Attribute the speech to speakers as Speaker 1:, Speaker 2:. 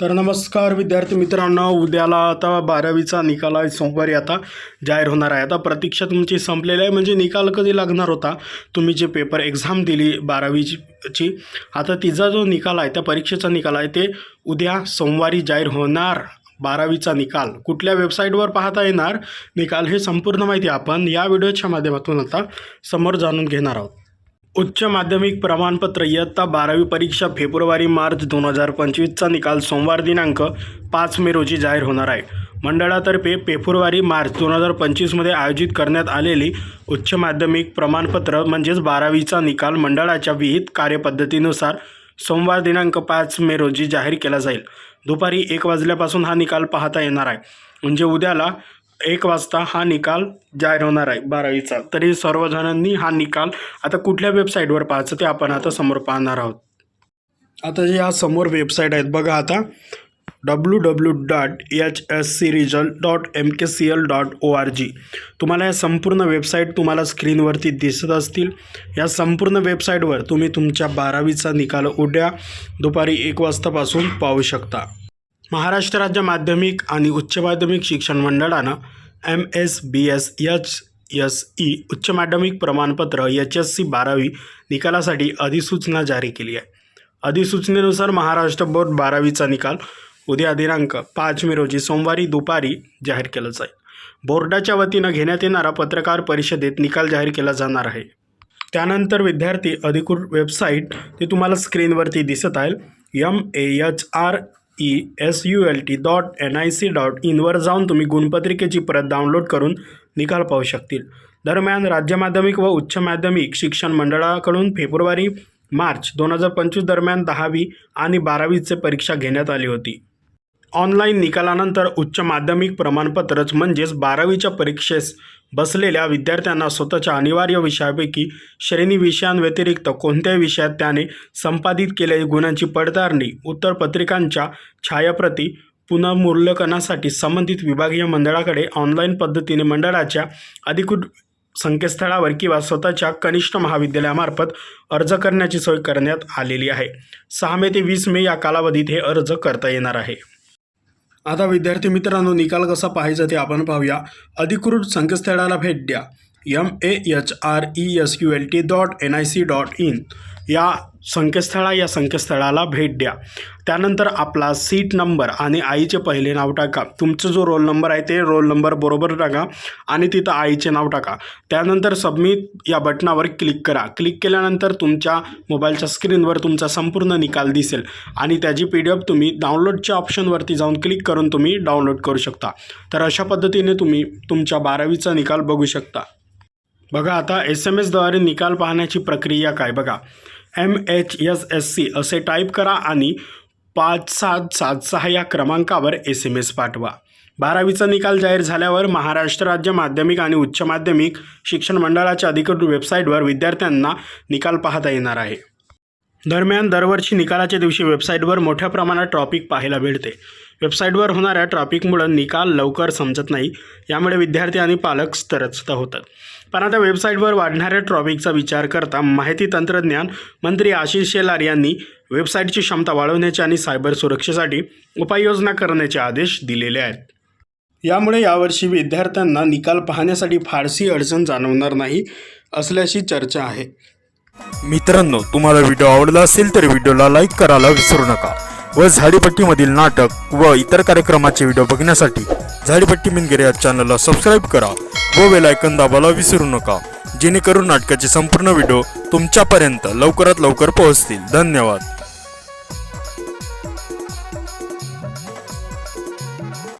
Speaker 1: तर नमस्कार विद्यार्थी मित्रांनो उद्याला आता बारावीचा निकाल आहे सोमवारी आता जाहीर होणार आहे आता प्रतीक्षा तुमची संपलेली आहे म्हणजे निकाल कधी लागणार होता तुम्ही जे पेपर एक्झाम दिली बारावीची आता तिचा जो निकाल आहे त्या परीक्षेचा निकाल आहे ते उद्या सोमवारी जाहीर होणार बारावीचा निकाल कुठल्या वेबसाईटवर पाहता येणार निकाल हे संपूर्ण माहिती आपण या व्हिडिओच्या माध्यमातून आता समोर जाणून घेणार आहोत उच्च माध्यमिक प्रमाणपत्र इयत्ता बारावी परीक्षा फेब्रुवारी मार्च दोन हजार पंचवीसचा निकाल सोमवार दिनांक पाच मे रोजी जाहीर होणार आहे मंडळातर्फे फेब्रुवारी मार्च दोन हजार पंचवीसमध्ये आयोजित करण्यात आलेली उच्च माध्यमिक प्रमाणपत्र म्हणजेच बारावीचा निकाल मंडळाच्या विहित कार्यपद्धतीनुसार सोमवार दिनांक पाच मे रोजी जाहीर केला जाईल दुपारी एक वाजल्यापासून हा निकाल पाहता येणार आहे म्हणजे उद्याला एक वाजता हा निकाल जाहीर होणार आहे बारावीचा तरी सर्वजणांनी हा निकाल आता कुठल्या वेबसाईटवर पाहायचं ते आपण आता समोर पाहणार आहोत आता जे या समोर वेबसाईट आहेत बघा आता W W dot H S C result dot M K C L dot O R G तुम्हाला या संपूर्ण वेबसाईट तुम्हाला स्क्रीनवरती दिसत असतील या संपूर्ण वेबसाईटवर तुम्ही तुमच्या बारावीचा निकाल उद्या दुपारी एक वाजतापासून पाहू शकता महाराष्ट्र राज्य माध्यमिक आणि उच्च माध्यमिक शिक्षण मंडळानं M S B S H S E उच्च माध्यमिक प्रमाणपत्र एच एस सी बारावी निकालासाठी अधिसूचना जारी केली आहे अधिसूचनेनुसार महाराष्ट्र बोर्ड बारावीचा निकाल उद्या दिनांक पाच मे रोजी सोमवारी दुपारी जाहीर केला जाईल बोर्डाच्या वतीनं घेण्यात येणारा पत्रकार परिषदेत निकाल जाहीर केला जाणार आहे त्यानंतर विद्यार्थी अधिकृत वेबसाईट ते तुम्हाला स्क्रीनवरती दिसत आहे M A H R E S U L T dot N I C dot इनवर जाऊन तुम्ही गुणपत्रिकेची प्रत डाउनलोड करून निकाल पाहू शकतील दरम्यान राज्य माध्यमिक व उच्च माध्यमिक शिक्षण मंडळाकडून फेब्रुवारी मार्च दोन हजार पंचवीस दरम्यान दहावी आणि बारावीचे परीक्षा घेण्यात आली होती ऑनलाईन निकालानंतर उच्च माध्यमिक प्रमाणपत्रच म्हणजेच बारावीच्या परीक्षेस बसलेल्या विद्यार्थ्यांना स्वतःच्या अनिवार्य विषयापैकी श्रेणी विषयांव्यतिरिक्त कोणत्याही विषयात त्याने संपादित केलेल्या गुणांची पडताळणी उत्तरपत्रिकांच्या छायाप्रती पुनर्मूल्यकनासाठी संबंधित विभागीय मंडळाकडे ऑनलाईन पद्धतीने मंडळाच्या अधिकृत संकेतस्थळावर किंवा स्वतःच्या कनिष्ठ महाविद्यालयामार्फत अर्ज करण्याची सोय करण्यात आलेली आहे सहा मे ते वीस मे या कालावधीत हे अर्ज करता येणार आहे आता विद्यार्थी मित्रांनो निकाल कसा पाहायचा ते आपण पाहूया अधिकृत संकेतस्थळाला भेट द्या M A H R E S U L T dot N I C dot in या संकेतस्थळा या संकेतस्थळाला भेट द्या त्यानंतर आपला सीट नंबर आणि आईचे पहिले नाव टाका तुमचं जो रोल नंबर आहे ते रोल नंबर बरोबर टाका आणि तिथं आईचे नाव टाका त्यानंतर सबमिट या बटनावर क्लिक करा क्लिक केल्यानंतर तुमच्या मोबाईलच्या स्क्रीनवर तुमचा संपूर्ण निकाल दिसेल आणि त्याची पी डी एफ तुम्ही डाउनलोडच्या ऑप्शनवरती जाऊन क्लिक करून तुम्ही डाउनलोड करू शकता तर अशा पद्धतीने तुम्ही तुमच्या बारावीचा निकाल बघू शकता बघा आता एस एम एसद्वारे निकाल पाहण्याची प्रक्रिया काय बघा M H S S C असे टाईप करा आणि पाच सात सात सहा या क्रमांकावर एस एम एस पाठवा बारावीचा निकाल जाहीर झाल्यावर महाराष्ट्र राज्य माध्यमिक आणि उच्च माध्यमिक शिक्षण मंडळाच्या अधिकृत वेबसाईटवर विद्यार्थ्यांना निकाल पाहता येणार आहे दरम्यान दरवर्षी निकालाच्या दिवशी वेबसाईटवर मोठ्या प्रमाणात ट्रॉपिक पाहायला मिळते वेबसाईटवर होणाऱ्या ट्रॉफिकमुळं निकाल लवकर समजत नाही यामुळे विद्यार्थी आणि पालक स्तरचत होतात पण आता वेबसाईटवर वाढणाऱ्या ट्रॉफिकचा विचार करता माहिती तंत्रज्ञान मंत्री आशिष शेलार यांनी वेबसाईटची क्षमता वाढवण्याची आणि सायबर सुरक्षेसाठी उपाययोजना करण्याचे आदेश दिलेले आहेत यामुळे यावर्षी विद्यार्थ्यांना निकाल पाहण्यासाठी फारसी अडचण जाणवणार नाही असल्याची चर्चा आहे
Speaker 2: मित्रांनो तुम्हाला व्हिडिओ आवडला असेल तर व्हिडिओला लाईक करायला विसरू नका व झाडीपट्टीमधील नाटक व इतर कार्यक्रमाचे व्हिडिओ बघण्यासाठी झाडीपट्टी मिनगिरे या चॅनलला सबस्क्राईब करा व वेलायकन दाबायला विसरू नका जेणेकरून नाटकाचे संपूर्ण व्हिडिओ तुमच्यापर्यंत लवकरात लवकर पोहोचतील धन्यवाद